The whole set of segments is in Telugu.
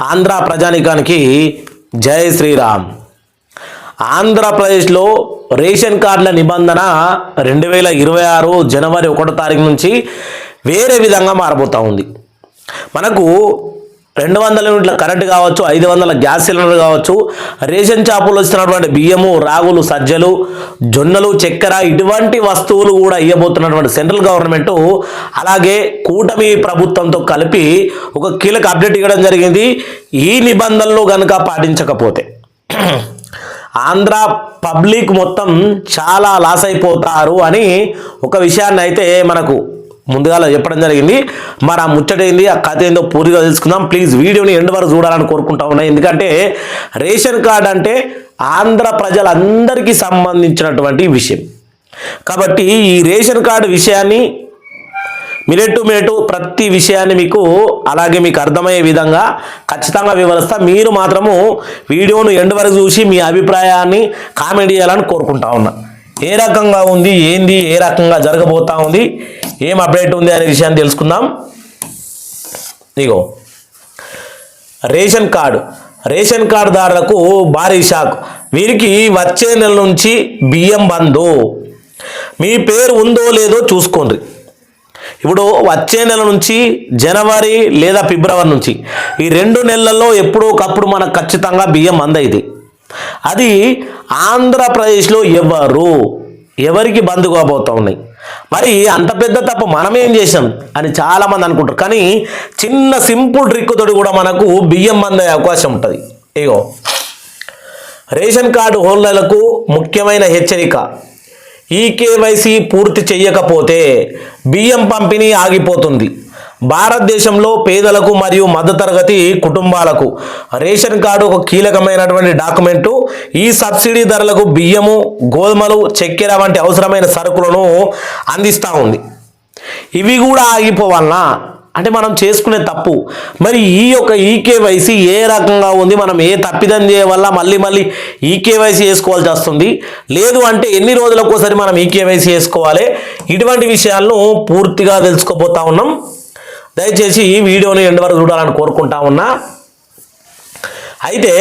ఆంధ్ర ప్రజానికానికి జై శ్రీరామ్. ఆంధ్రప్రదేశ్లో రేషన్ కార్డుల నిబంధన రెండు వేల ఇరవై ఆరు జనవరి ఒకటో తారీఖు నుంచి వేరే విధంగా మారబోతూ ఉంది. మనకు రెండు వందల యూనిట్ల కరెంట్ కావచ్చు ఐదు వందల గ్యాస్ సిలిండర్ కావచ్చు రేషన్ షాపులో ఇస్తున్నటువంటి బియ్యము రాగులు సజ్జలు జొన్నలు చక్కెర ఇటువంటి వస్తువులు కూడా ఇవ్వబోతున్నటువంటి సెంట్రల్ గవర్నమెంట్ అలాగే కూటమి ప్రభుత్వంతో కలిపి ఒక కీలక అప్డేట్ ఇవ్వడం జరిగింది. ఈ నిబంధనలు కనుక పాటించకపోతే ఆంధ్ర పబ్లిక్ మొత్తం చాలా లాస్ అయిపోతారు అని ఒక విషయాన్ని అయితే మనకు ముందుగా చెప్పడం జరిగింది. మరి ఆ ముచ్చట ఏంది ఆ కథ ఏందో పూర్తిగా తెలుసుకుందాం. ప్లీజ్ వీడియోని ఎండ్ వరకు చూడాలని కోరుకుంటా ఉన్నాయి ఎందుకంటే రేషన్ కార్డ్ అంటే ఆంధ్ర ప్రజలందరికీ సంబంధించినటువంటి విషయం. కాబట్టి ఈ రేషన్ కార్డు విషయాన్ని మినిట్ టు మినిట్ ప్రతి విషయాన్ని మీకు అలాగే మీకు అర్థమయ్యే విధంగా ఖచ్చితంగా వివరిస్తా. మీరు మాత్రము వీడియోను ఎండ్ వరకు చూసి మీ అభిప్రాయాన్ని కామెంట్ చేయాలని కోరుకుంటా ఉన్నా. ఏ రకంగా ఉంది ఏంది ఏ రకంగా జరగబోతా ఉంది ఏం అప్డేట్ ఉంది అనే విషయాన్ని తెలుసుకుందాం. ఇగో రేషన్ కార్డు. రేషన్ కార్డుదారులకు భారీ షాక్. వీరికి వచ్చే నెల నుంచి బియ్యం బంధు మీ పేరు ఉందో లేదో చూసుకోండి. ఇప్పుడు వచ్చే నెల నుంచి జనవరి లేదా ఫిబ్రవరి నుంచి ఈ రెండు నెలల్లో ఎప్పుడో ఒకప్పుడు మనకు ఖచ్చితంగా బియ్యం అందయింది అది ఆంధ్రప్రదేశ్లో ఎవరు? ఎవరికి బంద్ కాబోతా ఉన్నాయి? మరి అంత పెద్ద తప్ప మనమేం చేసాం అని చాలామంది అనుకుంటారు. కానీ చిన్న సింపుల్ ట్రిక్ తోటి కూడా మనకు బియ్యం అందే అవకాశం ఉంటుంది. ఇగో రేషన్ కార్డు హోల్డర్లకు ముఖ్యమైన హెచ్చరిక ఈ కేవైసీ పూర్తి చేయకపోతే బియ్యం పంపిణీ ఆగిపోతుంది. భారతదేశంలో పేదలకు మరియు మధ్యతరగతి కుటుంబాలకు రేషన్ కార్డు ఒక కీలకమైనటువంటి డాక్యుమెంటు. ఈ సబ్సిడీ ధరలకు బియ్యము గోధుమలు చక్కెర వంటి అవసరమైన సరుకులను అందిస్తూ ఉంది. ఇవి కూడా ఆగిపోవాలనా? అంటే మనం చేసుకునే తప్పు. మరి ఈ యొక్క ఈకేవైసీ ఏ రకంగా ఉంది? మనం ఏ తప్పిదం చేయవల్ల మళ్ళీ మళ్ళీ ఈకేవైసీ చేసుకోవాల్సి వస్తుంది? లేదు అంటే ఎన్ని రోజులకు ఒకసారి మనం ఈకేవైసీ చేసుకోవాలి ఇటువంటి విషయాలను పూర్తిగా తెలుసుకోబోతా ఉన్నాం. దయచేసి ఈ వీడియోని ఎండ్ వరకు చూడాలని కోరుకుంటా ఉన్నా. అయితే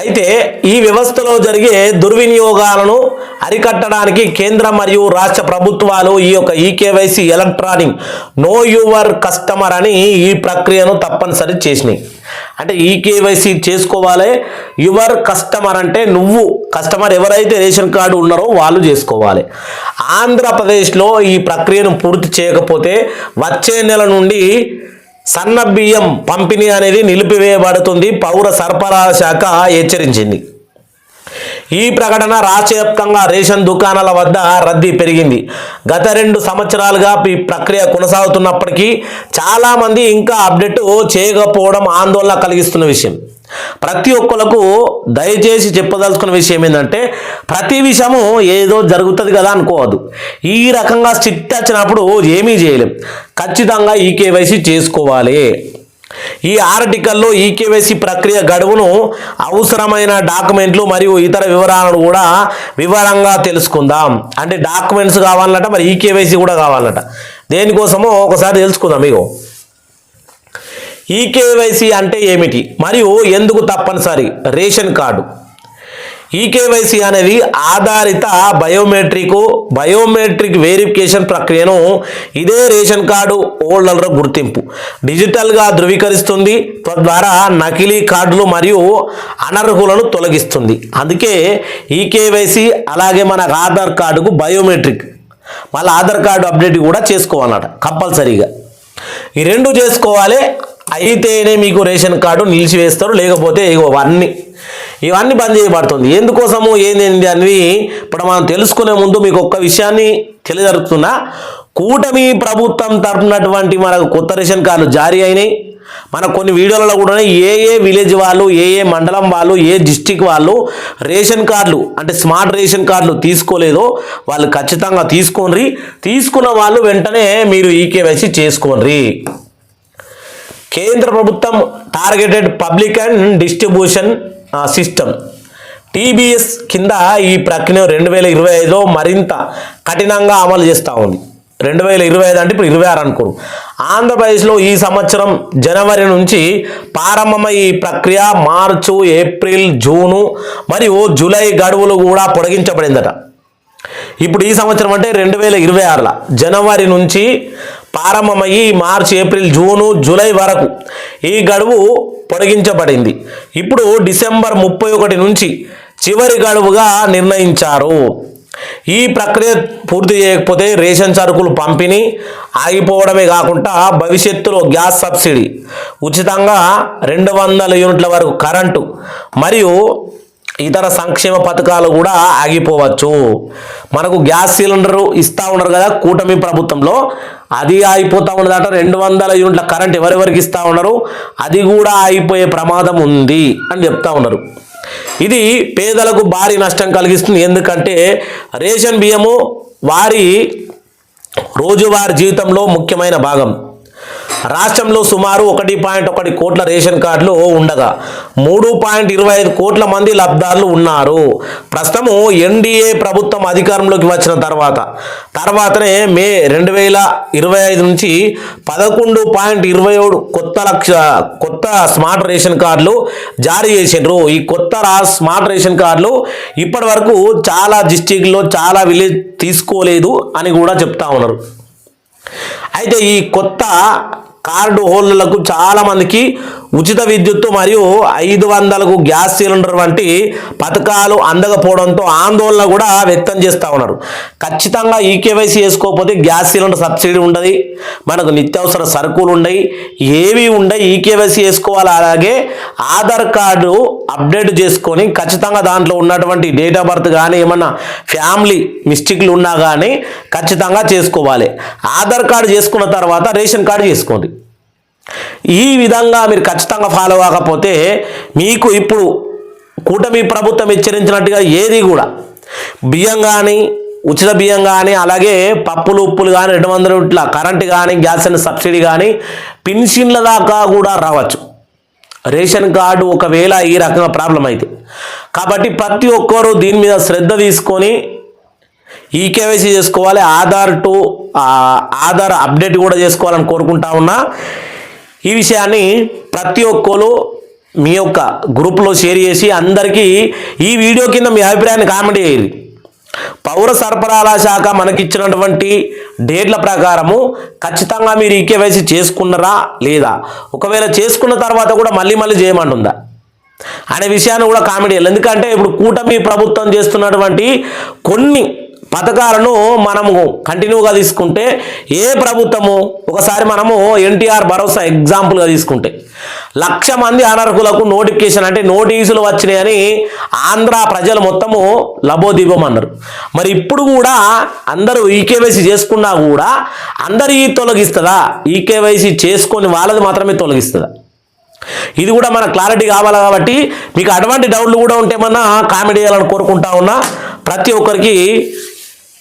అయితే ఈ వ్యవస్థలో జరిగే దుర్వినియోగాలను అరికట్టడానికి కేంద్ర మరియు రాష్ట్ర ప్రభుత్వాలు ఈ యొక్క eKYC electronic know your customer అని ఈ ప్రక్రియను తప్పనిసరి చేసినాయి. అంటే ఈకేవైసీ చేసుకోవాలి యువర్ కస్టమర్ అంటే నువ్వు. కస్టమర్ ఎవరైతే రేషన్ కార్డు ఉన్నారో వాళ్ళు చేసుకోవాలి. ఆంధ్రప్రదేశ్లో ఈ ప్రక్రియను పూర్తి చేయకపోతే వచ్చే నెల నుండి సన్న బియ్యం పంపిణీ అనేది నిలిపివేయబడుతుంది పౌర సరఫరాల శాఖ హెచ్చరించింది. ఈ ప్రకటన రాష్ట్రవ్యాప్తంగా రేషన్ దుకాణాల వద్ద రద్దీ పెరిగింది. గత రెండు సంవత్సరాలుగా ఈ ప్రక్రియ కొనసాగుతున్నప్పటికీ చాలామంది ఇంకా అప్డేట్ చేయకపోవడం ఆందోళన కలిగిస్తున్న విషయం. ప్రతి ఒక్కలకు దయచేసి చెప్పదలుచుకున్న విషయం ఏంటంటే ప్రతి విషయము ఏదో జరుగుతుంది కదా అనుకోవద్దు. ఈ రకంగా స్ట్రిక్ట్ వచ్చినప్పుడు ఏమీ చేయలేం. ఖచ్చితంగా ఈ కేవైసీ చేసుకోవాలి. ఈ ఆర్టికల్లో ఈ కేవైసీ ప్రక్రియ గడువును అవసరమైన డాక్యుమెంట్లు మరియు ఇతర వివరాలను కూడా వివరంగా తెలుసుకుందాం. అంటే డాక్యుమెంట్స్ కావాలన్నట మరి ఈ కేవైసీ కూడా కావాలన్నట. దేనికోసమో ఒకసారి తెలుసుకుందాం మీకు ఈ కేవైసీ అంటే ఏమిటి? మరియు ఎందుకు తప్పనిసరి? Ration card. ఈ కేవైసీ అనేది ఆధారిత బయోమెట్రిక్ బయోమెట్రిక్ వెరిఫికేషన్ ప్రక్రియను ఇదే రేషన్ కార్డు హోల్డర్ల గుర్తింపు. డిజిటల్గా ధృవీకరిస్తుంది తద్వారా నకిలీ కార్డులు మరియు అనర్హులను తొలగిస్తుంది. అందుకే ఈ కేవైసీ అలాగే మన ఆధార్ కార్డుకు బయోమెట్రిక్ మళ్ళీ ఆధార్ కార్డు అప్డేట్ కూడా చేసుకోవాలన్నమాట కంపల్సరీగా. ఈ రెండు చేసుకోవాలి అయితేనే మీకు రేషన్ కార్డు నిలిచివేస్తారు లేకపోతే ఇవన్నీ ఇవన్నీ బంద్ చేయబడుతుంది. ఎందుకోసము ఏంది అనేది ఇప్పుడు మనం తెలుసుకునే ముందు మీకు ఒక్క విషయాన్ని తెలియజరుపుతున్నా. కూటమి ప్రభుత్వం తరపునటువంటి మనకు కొత్త రేషన్ కార్డులు జారీ అయినాయి. మన కొన్ని వీడియోలలో కూడా ఏ ఏ విలేజ్ వాళ్ళు ఏ ఏ మండలం వాళ్ళు ఏ డిస్టిక్ వాళ్ళు రేషన్ కార్డులు అంటే స్మార్ట్ రేషన్ కార్డులు తీసుకోలేదో వాళ్ళు ఖచ్చితంగా తీసుకోండి. తీసుకున్న వాళ్ళు వెంటనే మీరు ఈకేవైసీ చేసుకోండి. కేంద్ర ప్రభుత్వం targeted public and distribution system. TBS కింద ఈ ప్రక్రియ రెండు వేల ఇరవై ఐదులో మరింత కఠినంగా అమలు చేస్తూ ఉంది. రెండు వేల ఇరవై ఐదు అంటే ఇప్పుడు ఇరవై ఆరు అనుకోరు. ఆంధ్రప్రదేశ్లో ఈ సంవత్సరం జనవరి నుంచి ప్రారంభమై ఈ ప్రక్రియ మార్చు ఏప్రిల్ జూను మరియు జూలై గడువులు కూడా పొడిగించబడిందట. ఇప్పుడు ఈ సంవత్సరం అంటే రెండు వేల ఇరవై ఆరుల జనవరి నుంచి ప్రారంభమయ్యి మార్చి ఏప్రిల్ జూను జూలై వరకు ఈ గడువు పొడిగించబడింది. ఇప్పుడు డిసెంబర్ ముప్పై ఒకటి నుంచి చివరి గడువుగా నిర్ణయించారు. ఈ ప్రక్రియ పూర్తి చేయకపోతే రేషన్ సరుకులు పంపిణీ ఆగిపోవడమే కాకుండా భవిష్యత్తులో గ్యాస్ సబ్సిడీ ఉచితంగా రెండు వందల యూనిట్ల వరకు కరెంటు మరియు ఇతర సంక్షేమ పథకాలు కూడా ఆగిపోవచ్చు. మనకు గ్యాస్ సిలిండర్ ఇస్తూ ఉన్నారు కదా కూటమి ప్రభుత్వంలో. అది ఆగిపోతూ ఉన్నదట రెండు వందల యూనిట్ల కరెంట్ ఎవరెవరికి ఇస్తా ఉన్నారు? అది కూడా ఆగిపోయే ప్రమాదం ఉంది అని చెప్తా ఉన్నారు. ఇది పేదలకు భారీ నష్టం కలిగిస్తుంది. ఎందుకంటే రేషన్ బియ్యము వారి రోజువారీ జీవితంలో ముఖ్యమైన భాగం. రాష్ట్రంలో సుమారు ఒకటి పాయింట్ ఒకటి కోట్ల రేషన్ కార్డులు ఉండగా మూడు పాయింట్ ఇరవై ఐదు కోట్ల మంది లబ్ధారులు ఉన్నారు. ప్రస్తుతము ఎన్డీఏ ప్రభుత్వం అధికారంలోకి వచ్చిన తర్వాత తర్వాతనే మే రెండు వేల ఇరవై ఐదు నుంచి పదకొండు పాయింట్ ఇరవై ఏడు కొత్త లక్ష కొత్త స్మార్ట్ రేషన్ కార్డులు జారీ చేసిండ్రు. ఈ కొత్త రా స్మార్ట్ రేషన్ కార్డులు ఇప్పటి వరకు చాలా డిస్టిక్లో చాలా విలేజ్ తీసుకోలేదు అని కూడా చెప్తా ఉన్నారు. అయితే ఈ కొత్త కార్డు హోల్డర్లకు చాలా మందికి ఉచిత విద్యుత్తు మరియు ఐదు వందలకు గ్యాస్ సిలిండర్ వంటి పథకాలు అందకపోవడంతో ఆందోళన కూడా వ్యక్తం చేస్తూ ఉన్నారు. ఖచ్చితంగా ఈ కేవైసీ చేసుకోకపోతే గ్యాస్ సిలిండర్ సబ్సిడీ ఉండదు. మనకు నిత్యావసర సరుకులు ఉండయి. ఏవి ఉండయి ఈ కేవైసీ చేసుకోవాలి అలాగే ఆధార్ కార్డు అప్డేట్ చేసుకొని ఖచ్చితంగా దాంట్లో ఉన్నటువంటి డేట్ ఆఫ్ బర్త్ కానీ ఏమన్నా ఫ్యామిలీ మిస్టేక్లు ఉన్నా కానీ ఖచ్చితంగా చేసుకోవాలి. ఆధార్ కార్డు చేసుకున్న తర్వాత రేషన్ కార్డు చేసుకోండి. ఈ విధంగా మీరు ఖచ్చితంగా ఫాలో అవ్వకపోతే మీకు ఇప్పుడు కూటమి ప్రభుత్వం హెచ్చరించినట్టుగా ఏది కూడా బియ్యం కానీ ఉచిత బియ్యం కానీ అలాగే పప్పులు ఉప్పులు కానీ రెండు వందల ఇట్లా కరెంటు కానీ గ్యాస్ అండ్ సబ్సిడీ కానీ పెన్షన్ల దాకా కూడా రావచ్చు. రేషన్ కార్డు ఒకవేళ ఈ రకంగా ప్రాబ్లం అయితే. కాబట్టి ప్రతి ఒక్కరూ దీని మీద శ్రద్ధ తీసుకొని ఈ కేవైసీ చేసుకోవాలి. ఆధార్ టు ఆధార్ అప్డేట్ కూడా చేసుకోవాలని కోరుకుంటా ఉన్నా. ఈ విషయాన్ని ప్రతి ఒక్కరు మీ యొక్క గ్రూప్లో షేర్ చేసి అందరికీ ఈ వీడియో కింద మీ అభిప్రాయాన్ని కామెంట్ చేయండి. పౌర సరఫరాల శాఖ మనకిచ్చినటువంటి డేట్ల ప్రకారము ఖచ్చితంగా మీరు ఈకేవైసీ చేసుకున్నారా లేదా? ఒకవేళ చేసుకున్న తర్వాత కూడా మళ్ళీ మళ్ళీ చేయమంటుందా? అనే విషయాన్ని కూడా కామెడీ చేయాలి. ఎందుకంటే ఇప్పుడు కూటమి ప్రభుత్వం చేస్తున్నటువంటి కొన్ని పథకాలను మనము కంటిన్యూగా తీసుకుంటే ఏ ప్రభుత్వము ఒకసారి మనము ఎన్టీఆర్ భరోసా ఎగ్జాంపుల్గా తీసుకుంటే లక్ష మంది అనర్హులకు నోటిఫికేషన్ అంటే నోటీసులు వచ్చినాయని ఆంధ్ర ప్రజలు మొత్తము లబోదీపం అన్నారు మరి ఇప్పుడు కూడా అందరూ ఈకేవైసీ చేసుకున్నా కూడా అందరి తొలగిస్తుందా? ఈకేవైసీ చేసుకొని వాళ్ళది మాత్రమే తొలగిస్తుందా? ఇది కూడా మన క్లారిటీ కావాలి కాబట్టి మీకు అటువంటి డౌట్లు కూడా ఉంటే మన కామెడీ చేయాలని కోరుకుంటా ఉన్నా. ప్రతి ఒక్కరికి